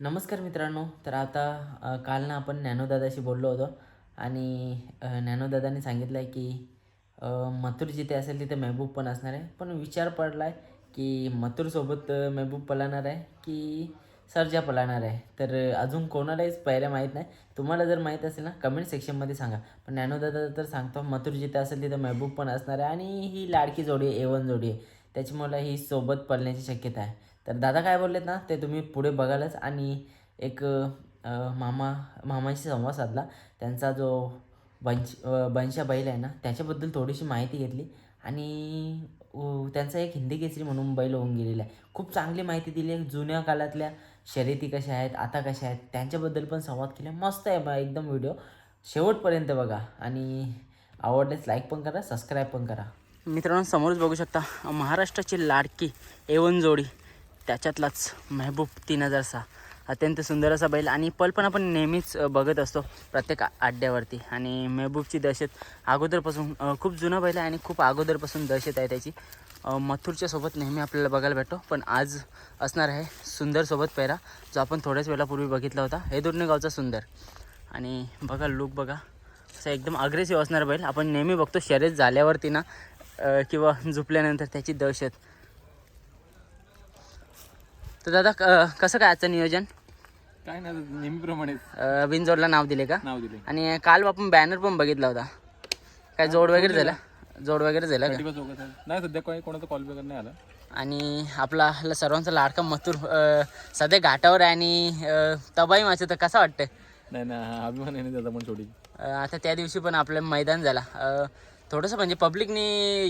नमस्कार मित्रांनो तर आता काल ना आपण नॅनोदादाशी बोललो होतो आणि नॅनोदादाने सांगितलं आहे की मथुर जिथे असेल तिथे मेहबूब पण असणार आहे. पण विचार पडला आहे की मथुरसोबत मेहबूब पलाणार आहे की सर्जा पलाणार आहे? तर अजून कोणालाच पहिल्या माहीत नाही. तुम्हाला जर माहीत असेल ना कमेंट सेक्शनमध्ये सांगा. पण नॅनोदादा तर सांगतो मथुर जिथे असेल तिथे मेहबूब पण असणार आहे आणि ही लाडकी जोडी आहे एवन जोडी आहे. त्याच्यामुळे ही सोबत पळण्याची शक्यता आहे. तर दादा काय बोललेत ना ते तुम्ही पुढे बघालच. आणि एक मामा मामाशी संवाद साधला. त्यांचा जो बंश बंशा बैल आहे ना त्याच्याबद्दल थोडीशी माहिती घेतली. आणि त्यांचा एक हिंदी केसरी म्हणून बैल होऊन गेलेला आहे. खूप चांगली माहिती दिली आहे. जुन्या काळातल्या शर्यती कशा आहेत आता कशा आहेत त्यांच्याबद्दल पण संवाद केला. मस्त आहे बा एकदम व्हिडिओ शेवटपर्यंत बघा. आणि आवडलेच लाईक पण करा सबस्क्राईब पण करा. मित्रांनो समोरच बघू शकता महाराष्ट्राची लाडकी एवन जोडी त्याच्यातलाच महबूब तीन हजार सहा. अत्यंत सुंदर असा बैल आणि पल पण आपण नेहमीच बघत असतो प्रत्येक आड्ड्यावरती. अड्ड्यावरती आणि मेहबूबची दहशत अगोदरपासून खूप जुना बैल आहे आणि खूप अगोदरपासून दहशत आहे त्याची. मथुरच्या सोबत नेहमी आपल्याला बघायला भेटतो पण आज असणार आहे सुंदर सोबत पैरा जो आपण थोड्याच वेळापूर्वी बघितला होता. हे दुर्ने गावचा सुंदर. आणि बघा लुक बघा. असं एकदम अग्रेसिव्ह असणार बैल. आपण नेहमी बघतो शर्यत झाल्यावरती ना किंवा झुपल्यानंतर त्याची दहशत. तर दादा क- कसं काय आजचं नियोजन? काय नाही नेहमीप्रमाणेच. अ, बिनजोडला नाव दिले का? नाव दिले. आणि काल आपण बॅनर पण बघितला होता. काय जोड वगैरे झाला? जोड वगैरे झाला का? नाही सध्या काही कोणाचा कॉल वगैरे नाही आला. आणि आपला आपला सर्वांचा लाडका मथुर अ, सध्या घाटावर आहे आणि अ, तबाई माझं तर कसं वाटतंय? नाही ना अभिमान आहे ना त्याचा पण छोटी अ, आता त्या दिवशी पण आपलं मैदान झाला. अ, थोडंसं म्हणजे पब्लिकनी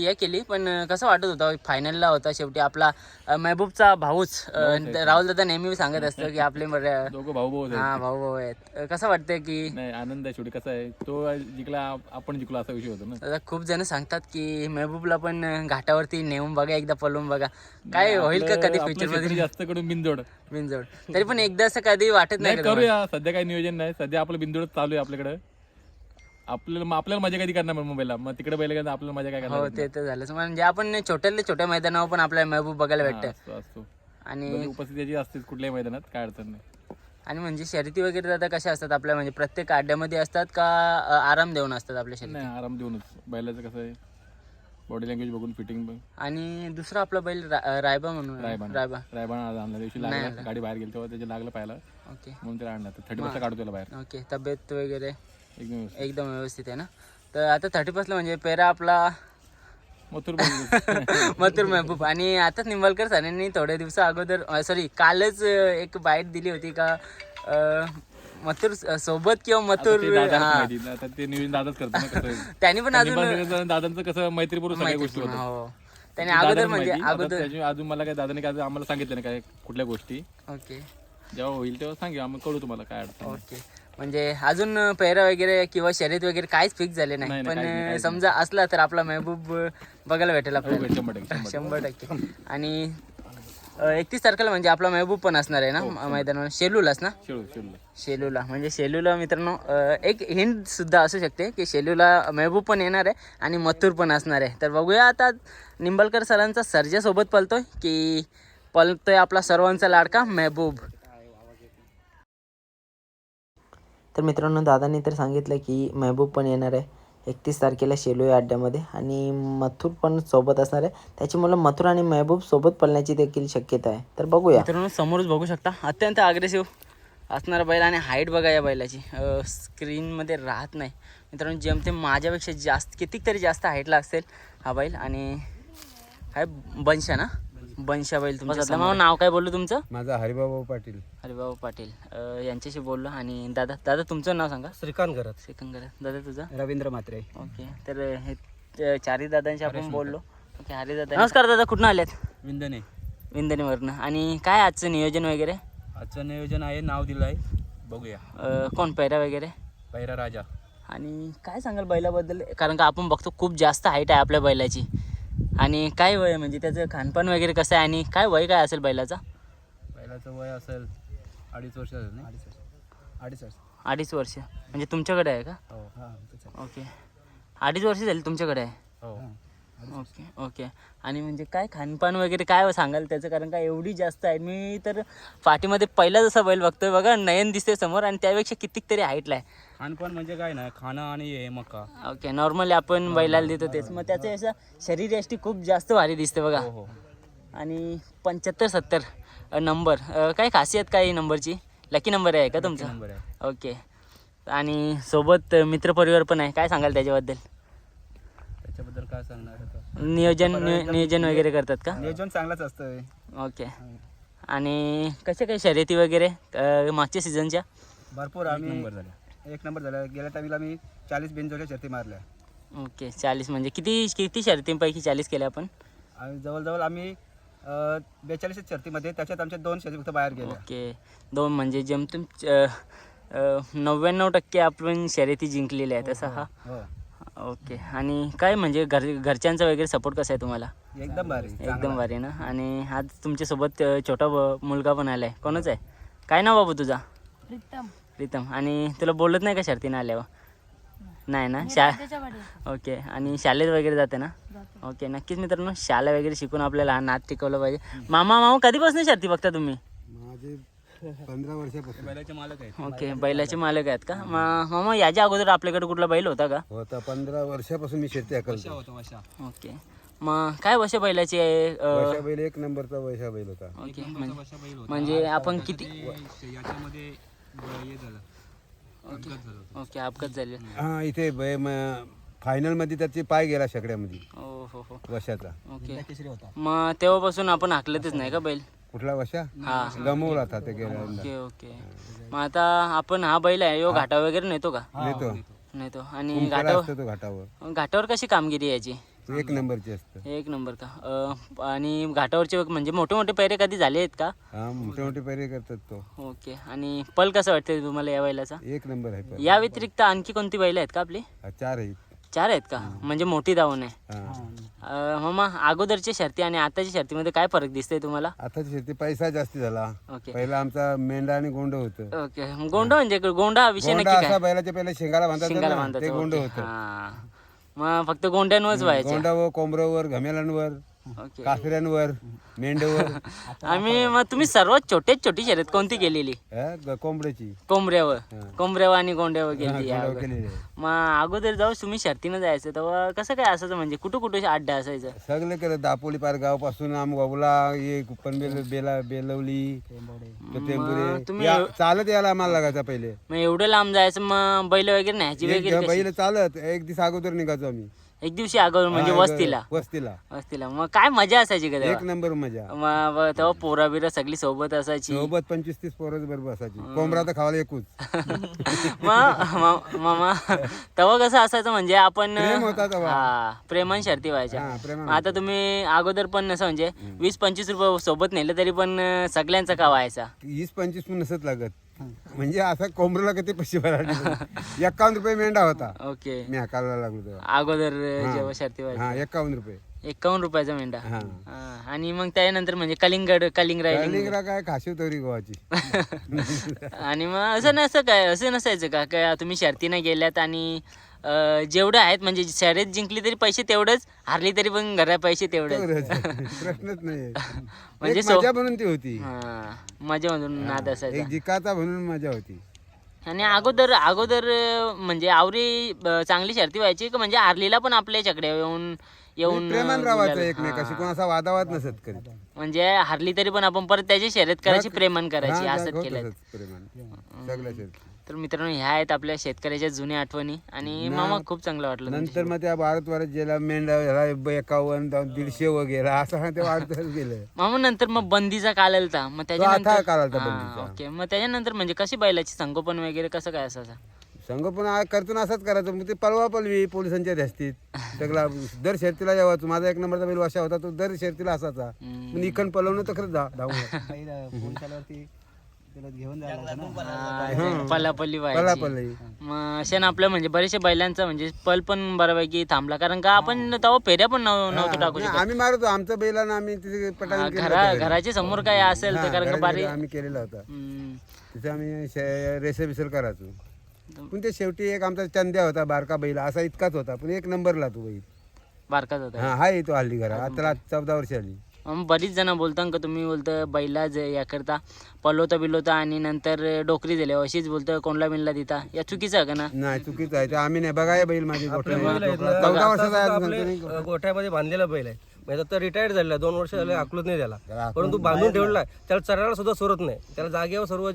हे केली पण कसं वाटत होतं? फायनलला होता शेवटी आपला महबूबचा भाऊच राहुल दादा नेहमी सांगत असतो की आपले भाऊ भाऊ हा भाऊ भाऊ आहेत कसं वाटतंय की? नाही आनंद आहे शेवटी. कसा आहे तो जिंकला आपण जिंकलो असा विषय होतो ना. खूप जण सांगतात की महबूबला पण घाटावरती नेऊन बघा एकदा पळवून बघा. काय होईल का कधी फ्युचरमध्ये जास्त कडून बिंदोड बिनजोड. तरी पण एकदा असं कधी वाटत नाही? करूया. सध्या काही नियोजन नाही. सध्या आपलं बिंदोड चालू आहे आपल्याकडे. आपल्याला मग आपल्याला मजा कधी करणार मुंबईला? मग तिकडे बैल गेलं आपल्याला मजा काय करणार हो ते तर झालंच. म्हणजे आपण छोट्यातल्या छोट्या मैदानावर पण आपल्याला महबूब बघायला हा, भेटतं. असतो असतो. आणि बरी उपस्थिती असतेच कुठल्याही मैदानात काय अडचण नाही. आणि म्हणजे शर्यती वगैरे दादा कशा असतात आपल्या? म्हणजे प्रत्येक अड्ड्यामध्ये असतात का अ, आराम देऊन असतात आपल्या शर्यती? नाही आराम देऊनच. बैलाचं कसं आहे बॉडी लँग्वेज बघून फिटिंग पण. आणि दुसरा आपला बैल रा- अ, रायबा म्हणून रायबा. आज दिवशी लागला गाडी बाहेर गेली तेव्हा त्याच्या लागलं पाहायला. ओके. म्हणून त्याला आणलं. थर्टी बसला काढतो त्याला बाहेर. ओके तब्येत वगैरे? एकदम व्यवस्थित. एकदम व्यवस्थित आहे ना तर आता थर्टी फर्स्टला म्हणजे पेरा आपला मथुर. मथुर महबूब आणि आता निंबाळकर सरांनी थोड्या दिवसा अगोदर सॉरी कालच एक बाईट दिली होती का मथुर सोबत किंवा मथुर ते दादाच हा. नियोजन करतो. त्यांनी पण अजून दादांचं कसं मैत्रीपूर्वक सगळ्या गोष्टी होतात हो त्यांनी अगोदर म्हणजे अगोदर अजून मला काय दादाने काय आम्हाला सांगितलं नाही काय कुठल्या गोष्टी ओके जेव्हा होईल तेव्हा सांगू आम्ही कळू तुम्हाला काय अडचण. ओके म्हणजे अजून पेहरा वगैरे किंवा शर्यत वगैरे काहीच फिक्स झाले नाही. पण समजा असला तर आपला महबूब बघायला भेटेल हो, आपल्याला शंभर टक्के शंभर टक्के. आणि एकतीस तारखेला म्हणजे आपला महबूब पण असणार आहे ना हो, मैदानावर. शेलूलाच ना? शेलूला. म्हणजे शेलूला मित्रांनो एक हिंट सुद्धा असू शकते की शेलूला महबूब पण येणार आहे आणि मथुर पण असणार आहे. तर बघूया आता निंबाळकर सरांचा सर्जा सोबत पलतोय की पलतोय आपला सर्वांचा लाडका महबूब. तर मित्रांनो दादांनी तर सांगितलं की महबूब पण येणार आहे. एकतीस तारखेला शेलू या अड्ड्यामध्ये आणि मथुर पण सोबत असणार आहे. त्याच्यामुळे मथुर आणि मेहबूब सोबत पळण्याची देखील शक्यता आहे. तर बघूया. मित्रांनो समोरच बघू शकता. अत्यंत अग्रेसिव्ह असणारा बैल आणि हाईट बघा या बैलाची. स्क्रीनमध्ये राहत नाही. मित्रांनो जेमतेम माझ्यापेक्षा जास्त कितीक तरी जास्त हाईटला असेल हा बैल आणि हाय बंशा ना? बंशा बैल मग नाव काय बोललो तुमचं? माझा हरिबाबा पाटील. हरिबाबू पाटील. अ, यांच्याशी बोललो आणि दादा दादा तुमचं नाव सांगा. श्रीकांत घरात सेकंद दादा तुझं? रवींद्र म्हात्रे. ओके. तर हे त- चारही दादांशी आपण बोललो. ओके हरी दादा. नमस्कार दादा कुठून आल्यात? विंदने. विंदणीवरनं आणि काय आजचं नियोजन वगैरे? आजचं नियोजन आहे नाव दिलं आहे बघूया. अ, कोण पैरा वगैरे? पैरा राजा. आणि काय सांगाल बैलाबद्दल? कारण का आपण बघतो खूप जास्त हाईट आहे आपल्या बैलाची. आणि काय वय म्हणजे त्याचं खानपान वगैरे कसं आहे? आणि काय वय काय असेल बैलाचा? बैलाचं वय असेल अडीच वर्ष अडीच वर्ष. अडीच वर्ष. म्हणजे तुमच्याकडे आहे का? हो. हां ओके. अडीच वर्ष झाली तुमच्याकडे आहे? हो. Okay okay. आणि म्हणजे काय खानपान वगैरे काय सांगाल? त्याचं कारण का एवढी जास्त आहे. मी तर पाठीमध्ये पहिला जसा बैल बघतोय बघा नयन दिसते समोर आणि त्यापेक्षा कितीक तरी हाईटला आहे. खानपान म्हणजे काय नाही खाणं आणि हे मका ओके नॉर्मली आपण बैलाला देतो तेच. मग त्याचं असं शरीर यष्टी खूप जास्त भारी दिसते बघा. हो हो. आणि पंच्याहत्तर सत्तर नंबर काय खासियत काय नंबरची लकी नंबर आहे का तुमचा? नंबर आहे. ओके. आणि सोबत मित्रपरिवार पण आहे. काय सांगाल त्याच्याबद्दल? त्याच्याबद्दल काय सांगणार आता नियोजन नियो- नियोजन वगैरे करतात का? नियोजन चांगलंच असतं ओके. आणि कशा काय शर्यती वगैरे अ, मागच्या सीझनच्या भरपूर आम्ही नंबर झाला एक नंबर झाला गेल्या टाईमला मी चाळीस बिनजोच्या शर्ती मारल्या. ओके चाळीस म्हणजे किती किती शर्यतींपैकी चाळीस केल्या आपण? आणि जवळजवळ आम्ही बेचाळीस शर्तीमध्ये त्याच्यात आमच्या दोन शर्ती फक्त बाहेर गेल्या. ओके. दोन म्हणजे जेमतेम नव्याण्णव टक्के आपण शर्यती जिंकलेल्या आहेत तसा हा? हो. ओके. आणि काय म्हणजे घर घरच्यांचा वगैरे सपोर्ट कसा आहे तुम्हाला? एकदम भारी एकदम भारी ना? आणि आज तुमच्यासोबत अ, छोटा ब- मुलगा पण आलाय. कोणच आहे? काय नाव बाबू तुझा? प्रीतम. प्रीतम. आणि तुला बोलत नाही का शर्तीनं आल्यावर? नाही. ना? शा ओके. आणि शाळेत वगैरे जाते ना? ओके. नक्कीच मित्रांनो शाळा वगैरे शिकून आपल्याला नाद टिकवलं पाहिजे. मामा मामा कधीपासून शर्ती बघता तुम्ही? माझे पंधरा वर्षापासून. बैलाचे मालक आहेत. ओके बैलाचे मालक आहेत का? मा- मामा याच्या अगोदर आपल्याकडे कुठला बैल होता का? होता पंधरा वर्षापासून मी शेती वशा होता वशा ओके. मग काय वर्ष बैलाची आहे अ, वैशा बैल एक नंबरचा वैशा बैल होता. ओके म्हणजे वशा बैल होता. म्हणजे आपण किती ते याच्यामध्ये ब- हे झालं. अपघात झाला होता. ओके अपघात झाले. हा इथे फायनलमध्ये त्याचे पाय गेला शेकड्यामध्ये. हो हो हो वशाचा ओके मग तेव्हापासून आपण हाकलतच नाही का बैल? कुठला वशा हा. गमवला होता ते गेल्या ओके ओके. मग आता आपण हा बैल आहे यो घाटा वगैरे नेतो का? नेतो. नेतो. आणि घाटावर? असतो तो घाटावर. घाटावर कशी कामगिरी आहे याची? एक नंबरची असतं. एक नंबर का? अ, आणि घाटावरचे म्हणजे मोठे मोठे पैरे कधी झाले आहेत का? हा मोठे मोठे पैरे करतात तो. ओके. आणि पल कसं वाटतं तुम्हाला या बैलाचा? एक नंबर आहे पण या व्यतिरिक्त आणखी कोणती बैल आहेत का आपली? हा, चार आहेत. चार आहेत का? म्हणजे मोठी धावून आहे. हा. अ, मामा अगोदरच्या शर्ती आणि आताच्या शर्तीमध्ये काय फरक दिसतोय तुम्हाला? आताची शेती पैसा जास्ती झाला. ओके. पहिला आमचा मेंढा आणि गोंड होतं. ओके. गोंडा म्हणजे गोंडा हा विषय गोंडा नक्की असा काय बैलाच्या पहिला शेंगाला बांधतात शिंगाला बांधतात. ते गोंड ओके. होतं. हा. मग फक्त गोंड्यांवरच व्हायचे गोंडावर कोंबऱ्यावर घमेलांवर. ओके कासऱ्यांवर मेंढवर आम्ही मग तुम्ही सर्वात छोट्यात छोटी शर्यत कोणती केलेली? कोंबड्याची. कोंबऱ्यावर कोंबऱ्यावर आणि गोंड्यावर गेली. केलेली आहे. मग अगोदर जाऊ तुम्ही शर्तीनं जायचं तेव्हा कसं काय असायचं म्हणजे कुठं कुठं अड्डा असायचं? सगळं केलं दापोली पार गावापासून आम वावला ये पनबेल बेला बेलवली टेंबुरे. तुम्ही या- चालत यायला आम्हाला लागायचा पहिले. मग एवढं लांब जायचं मग बैल वगैरे न्यायची एक वगैरे कशी? बैल चालत एक दिवस अगोदर निघायचो आम्ही. एक दिवशी अगोदर म्हणजे हा, वस्तीला. वस्तीला. वस्तीला. मग काय मजा असायची का एक तेव्हा नंबर मजा. मग ब- तेव्हा पोरा बिरा सगळी सोबत असायची. सोबत पंचवीस तीस पोरं बरोबर असायची. कोंबडा तर खावायला एकूच. मग म- मामा तेव्हा कसं असायचं म्हणजे आपण प्रेम होता तेव्हा. हा प्रेमन शर्ती व्हायच्या. हा प्रेमा मग आता तुम्ही अगोदर पण असं म्हणजे वीस पंचवीस रुपये सोबत नेलं तरी पण अं, सगळ्यांचा का व्हायचा? वीस पंचवीस पण नसत लागत. म्हणजे असा कोंबडला किती पैसे भरायचे एकावन्न रुपये मेंढा होता. ओके. मी हाकायला लागलो तेव्हा. अगोदर जेव्हा शर्ती हा एकावन्न रुपये. एकावन्न रुपयाचा मेंढा. हा. आणि मग त्यानंतर म्हणजे कलिंगड कलिंग रायडिंग कलिंगरा काय खाशी तरी गोवाची. आणि मग असं नसतं काय असं नसायचं का? काय तुम्ही शर्तीनं गेल्यात आणि जेवढं आहेत म्हणजे शर्यत जिंकली तरी पैसे तेवढंच हारली तरी पण घरा पैसे तेवढेच. तेवढंच. प्रश्नच नाही. म्हणजे मजा म्हणून ती होती. हा मजा म्हणून नाद असायचा. जिकाचा म्हणून मजा होती. आणि अगोदर अगोदर म्हणजे आवरी चांगली शर्ती व्हायची का म्हणजे आरलीला पण आपल्या चकडे येऊन येऊन गुलाल- एकमेकाशी. कोणाचा वादावाद नसत करीत म्हणजे हारली तरी पण आपण परत त्याची शर्यत करायची प्रेमान करायची हा, असंच होत केलं. तर मित्रांनो ह्या आहेत आपल्या शेतकऱ्याच्या जुन्या आठवणी आणि मामा खूप चांगलं वाटलं नंतर मग त्या भारत वरच गेला मेंढा ह्याला एकावन्न दीडशे वगैरे असं ते वाढतच गेलं. मामा नंतर मग बंदीचा काल आलता. मग त्याच्यानंतर काल आलता बंदीचा. ओके. मग त्याच्यानंतर म्हणजे कशी बैलाची संगोपन वगैरे कसं काय असायचं संगोपन आ- करतून असंच करायचं. मग ते पळवा पळवी पोलिसांच्या ध्यास्तीत सगळा दर शर्तीला यावा माझा एक नंबरचा बैल वाशा होता तो दर शर्तीला असाचा हम्म. पण इकन पळवणं तर खरंच धावून घेऊन हा, पल्लापल्ली व्हायची. मग अशा ना आपलं म्हणजे बरेचशा बैलांचा म्हणजे पल पण बऱ्यापैकी थांबला. कारण का आपण तेव्हा फेऱ्या पण नव- नव्हतो टाकू शकत. आम्ही मारतो. आमचं बैलानं आम्ही तिथे पटांग घरा घराच्या समोर काय असेल तर कारण का बारी आम्ही केलेला होता. हम्म. तिथे आम्ही शे- रेसे बिसर करायचो. पण ते शेवटी एक आमचा चंद्या होता बारका बैल. असा इतकाच होता. पण एक नंबरला तो बैल. बारकाच होता. हा हाय तो हल्ली करा आता चौदा वर्ष आली. मग बरीच जण बोलतात का तुम्ही बोलतं बैला ज- या करता पलवता बिलवता आणि नंतर डोकरी दिले अशीच बोलतं कोणला बिनला देता या चुकीचं आहे का ना? नाही चुकीचं आहे. ते आम्ही नाही. बघा हे बैल माझी गोठ्यात. चौदा वर्षाचा आहे अजून तरी. अ, गोठ्यामध्ये बांधलेला बैल आहे. म्हणजे आता रिटायर्ड झालेला दोन वर्ष झाले आकलत नाही त्याला. परंतु बांधून ठेवला त्याला चरायला सुद्धा सोरत नाही. त्याला जागेवर सर्व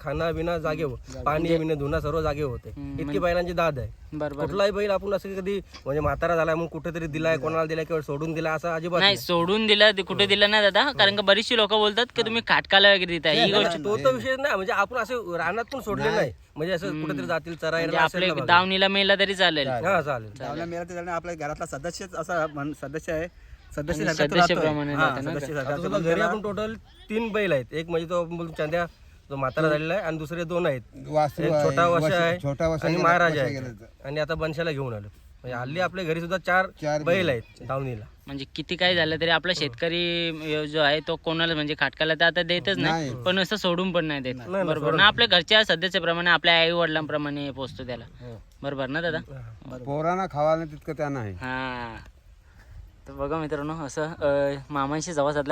खाना बिना जागेवर पाणी बिना धुणं सर्व जागेवर होते. इतकी बैलांची दाद आहे. बरोबर. कुठलाही बैल आपण असं कधी म्हणजे म्हातारा झालाय म्हणून कुठेतरी दिलाय कोणाला दिलाय किंवा सोडून दिला असं अजिबात नाही सोडून दिला ते कुठे दिला नाही दादा. कारण का बरीचशी लोक बोलतात की तुम्ही खाटकाला वगैरे देता ही नाही. तो तर विषय नाही म्हणजे आपण असं रानात पण सोडले नाही. म्हणजे असं कुठेतरी जातील म्हणजे चरायला आपले दावणीला मेला तरी चालेल. हा चालेल. चावला मेला तर आपल्या घरातला सदस्यच असा म्हण- सदस्य आहे. सदस्य सारखा तो सदस्याप्रमाणे राहतोय. हा, राहतो ना सदस्य आता सारखा. सुद्धा घरी आपण टोटल तीन बैल आहेत. एक म्हणजे तो आपण बोलतो चांद्या जो म्हातारा झालेला आहे आणि दुसरे दोन आहेत. वासरू एक आहे, छोटा वशा वशा- आहे छोटा वशा आणि गेला- महाराजा वशा आहे. गेला. आणि आता बनशाला घेऊन आलो. म्हणजे हल्ली आपल्या घरी सुद्धा चार चार बैल आहेत धावणीला. म्हणजे किती काही झालं तरी आपला शेतकरी जो आहे तो कोणाला म्हणजे खाटकाला तर आता देतच नाही पण असं सोडून पण नाही देत. बरोबर. ना आपल्या घरच्या सदस्याप्रमाणे आपल्या आई वडिलांप्रमाणे पोचतो त्याला बरोबर ना दादा? पोरांना खावायला तितकं त्या नाही. हा. तर बघा मित्रांनो असं अं, मामांशी जवळ साधला